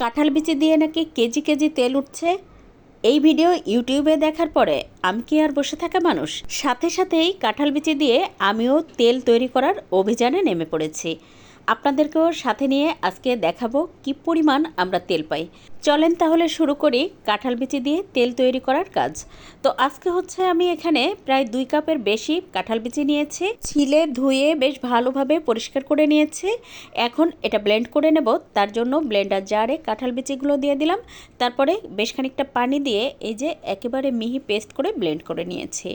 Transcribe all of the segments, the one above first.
কাঁঠাল বিচি দিয়ে নাকি কেজি কেজি তেল উঠছে? এই ভিডিও ইউটিউবে দেখার পরে আমি কি আর বসে থাকা মানুষ? সাথে সাথেই কাঁঠাল বিচি দিয়ে আমিও তেল তৈরি করার অভিযানে নেমে পড়েছি। আপনাদেরকেও সাথে নিয়ে আজকে দেখাবো কি পরিমাণ আমরা তেল পাই। চলেন তাহলে শুরু করি কাঁঠাল বিচি দিয়ে তেল তৈরি করার কাজ। তো আজকে হচ্ছে আমি এখানে প্রায় দুই কাপের বেশি কাঁঠাল বিচি নিয়েছি। ছিলে, ধুয়ে বেশ ভালোভাবে পরিষ্কার করে নিয়েছি। এখন এটা ব্লেন্ড করে নেব। তার জন্য ব্লেন্ডার জারে কাঁঠাল বিচিগুলো দিয়ে দিলাম। তারপরে বেশ খানিকটা পানি দিয়ে এই যে একেবারে মিহি পেস্ট করে ব্লেন্ড করে নিয়েছি।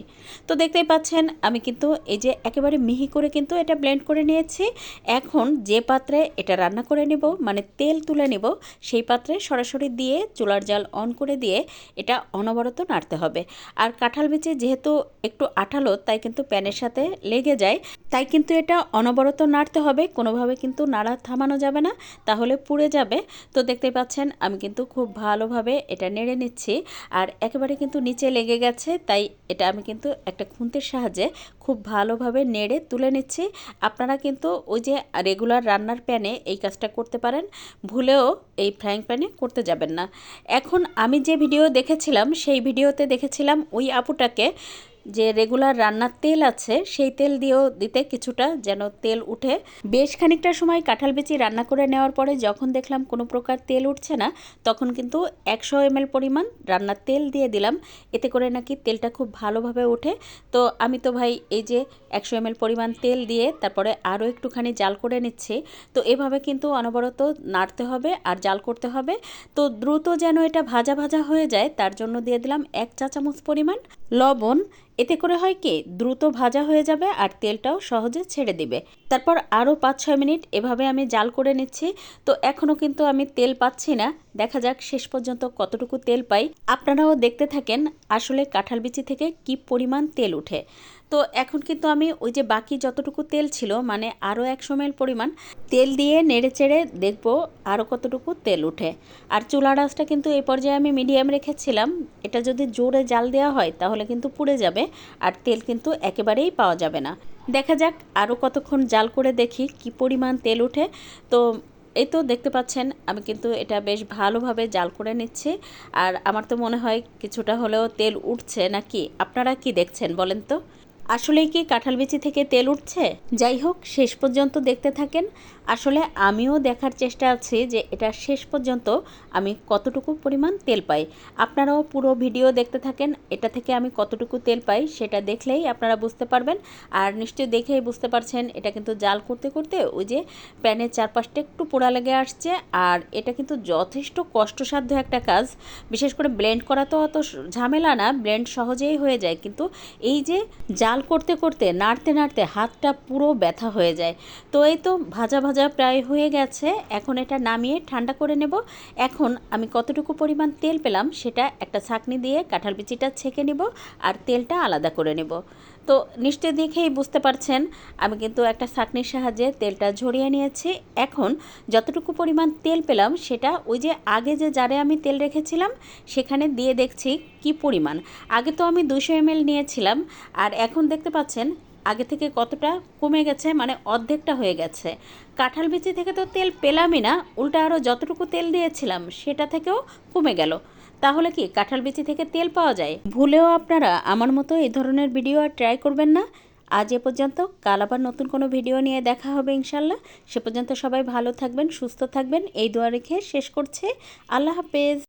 তো দেখতেই পাচ্ছেন, আমি কিন্তু এই যে একেবারে মিহি করে কিন্তু এটা ব্লেন্ড করে নিয়েছি। এখন যে পাত্রে এটা রান্না করে নেব মানে তেল তুলে নেব, সেই পাত্রে সরাসরি দিয়ে চুলার জাল অন করে দিয়ে এটা অনবরত নাড়তে হবে। আর কাঁঠাল বিচি যেহেতু একটু আঠালো, তাই কিন্তু প্যানের সাথে লেগে যায়। তাই কিন্তু এটা অনবরত নাড়তে হবে। কোনোভাবে কিন্তু নাড়া থামানো যাবে না, তাহলে পুড়ে যাবে। তো দেখতে পাচ্ছেন, আমি কিন্তু খুব ভালোভাবে এটা নেড়ে নিচ্ছি। আর একেবারে কিন্তু নিচে লেগে গেছে, তাই এটা আমি কিন্তু একটা খুন্তির সাহায্যে খুব ভালোভাবে নেড়ে তুলে নিচ্ছি। আপনারা কিন্তু ওই যে রেগুলার রান্নার প্যানে এই কাজটা করতে পারেন। ভুলেও এই ফ্রাইং প্যানে করতে যাবেন না। এখন আমি যে ভিডিও দেখেছিলাম সেই ভিডিওতে দেখেছিলাম ওই আপুটাকে যে রেগুলার রান্নার তেল আছে, সেই তেল দিয়েও দিতে কিছুটা যেন তেল উঠে। বেশ খানিকটা সময় কাঁঠাল বিচি রান্না করে নেওয়ার পরে যখন দেখলাম কোনো প্রকার তেল উঠছে না, তখন কিন্তু একশো এমএল পরিমাণ রান্নার তেল দিয়ে দিলাম। এতে করে নাকি তেলটা খুব ভালোভাবে ওঠে। তো আমি তো ভাই এই যে একশো এমএল পরিমাণ তেল দিয়ে তারপরে আরও একটুখানি জাল করে নিচ্ছি। তো এভাবে কিন্তু অনবরত নাড়তে হবে আর জাল করতে হবে। তো দ্রুত যেন এটা ভাজা ভাজা হয়ে যায়, তার জন্য দিয়ে দিলাম এক চা চামচ পরিমাণ লবণ। এতে করে হয় কি, দ্রুত ভাজা হয়ে যাবে আর তেলটাও সহজে ছেড়ে দিবে। তারপর আরও পাঁচ ছয় মিনিট এভাবে আমি জাল করে নিচ্ছি। তো এখনও কিন্তু আমি তেল পাচ্ছি না। দেখা যাক শেষ পর্যন্ত কতটুকু তেল পাই। আপনারাও দেখতে থাকেন আসলে কাঁঠাল বিচি থেকে কি পরিমাণ তেল উঠে তো এখন কিন্তু আমি ওই যে বাকি যতটুকু তেল ছিল মানে আরও একশো মেল পরিমাণ তেল দিয়ে নেড়ে চেড়ে দেখব আরও কতটুকু তেল উঠে। আর চুলা আঁচটা কিন্তু এই পর্যায়ে আমি মিডিয়াম রেখেছিলাম। এটা যদি জোরে জাল দেওয়া হয় তাহলে কিন্তু পুড়ে যাবে, আর তেল কিন্তু একেবারেই পাওয়া যাবে না। দেখা যাক আরও কতক্ষণ জাল করে দেখি কি পরিমাণ তেল উঠে। তো এই তো দেখতে পাচ্ছেন, আমি কিন্তু এটা বেশ ভালোভাবে জাল করে নিচ্ছি। আর আমার তো মনে হয় কিছুটা হলেও তেল উঠছে নাকি? আপনারা কি দেখছেন বলেন তো? আসলেই কি কাঁঠাল বিচি থেকে তেল উঠছে? যাই হোক, শেষ পর্যন্ত দেখতে থাকেন। আসলে আমিও দেখার চেষ্টা আছি যে এটা শেষ পর্যন্ত আমি কতটুকু পরিমাণ তেল পাই। আপনারাও পুরো ভিডিও দেখতে থাকেন, এটা থেকে আমি কতটুকু তেল পাই সেটা দেখলেই আপনারা বুঝতে পারবেন। আর নিশ্চয়ই দেখেই বুঝতে পারছেন, এটা কিন্তু জাল করতে করতে ওই যে প্যানের চারপাশটা একটু পোড়া লেগে আসছে। আর এটা কিন্তু যথেষ্ট কষ্টসাধ্য একটা কাজ। বিশেষ করে ব্লেন্ড করা তো অত ঝামেলা না, ব্লেন্ড সহজেই হয়ে যায়। কিন্তু এই যে জাল করতে করতে নাড়তে নাড়তে হাতটা পুরো ব্যথা হয়ে যায়। তো এই তো ভাজা ভাজা প্রায় হয়ে গেছে। এখন এটা নামিয়ে ঠান্ডা করে নেব। এখন আমি কতটুকু পরিমাণ তেল পেলাম সেটা একটা ছাকনি দিয়ে কাঁঠাল বিচিটা ছেঁকে নেব আর তেলটা আলাদা করে নেব। তো নিশ্চয় দেখেই বুঝতে পারছেন, আমি কিন্তু একটা ছাকনির সাহায্যে তেলটা ঝরিয়ে নিয়েছি। এখন যতটুকু পরিমাণ তেল পেলাম, সেটা ওই যে আগে যে জারে আমি তেল রেখেছিলাম, সেখানে দিয়ে দেখছি কি পরিমাণ। আগে তো আমি দুশো এমএল নিয়েছিলাম, আর এখন দেখতে পাচ্ছেন আগে থেকে কতটা কমে গেছে মানে অর্ধেকটা হয়ে গেছে। কাঁঠাল বিচি থেকে তো তেল পেলামই না, উল্টা আরও যতটুকু তেল দিয়েছিলাম, সেটা থেকেও কমে গেল। তাহলে কি কাঁঠাল বিচি থেকে তেল পাওয়া যায়? ভুলেও আপনারা আমার মতো এই ধরনের ভিডিও আর ট্রাই করবেন না। আজ এ পর্যন্ত, কাল আবার নতুন কোনো ভিডিও নিয়ে দেখা হবে ইনশাল্লাহ সে পর্যন্ত সবাই ভালো থাকবেন, সুস্থ থাকবেন। এই দোয়া রেখে শেষ করছে। আল্লাহ হাফেজ।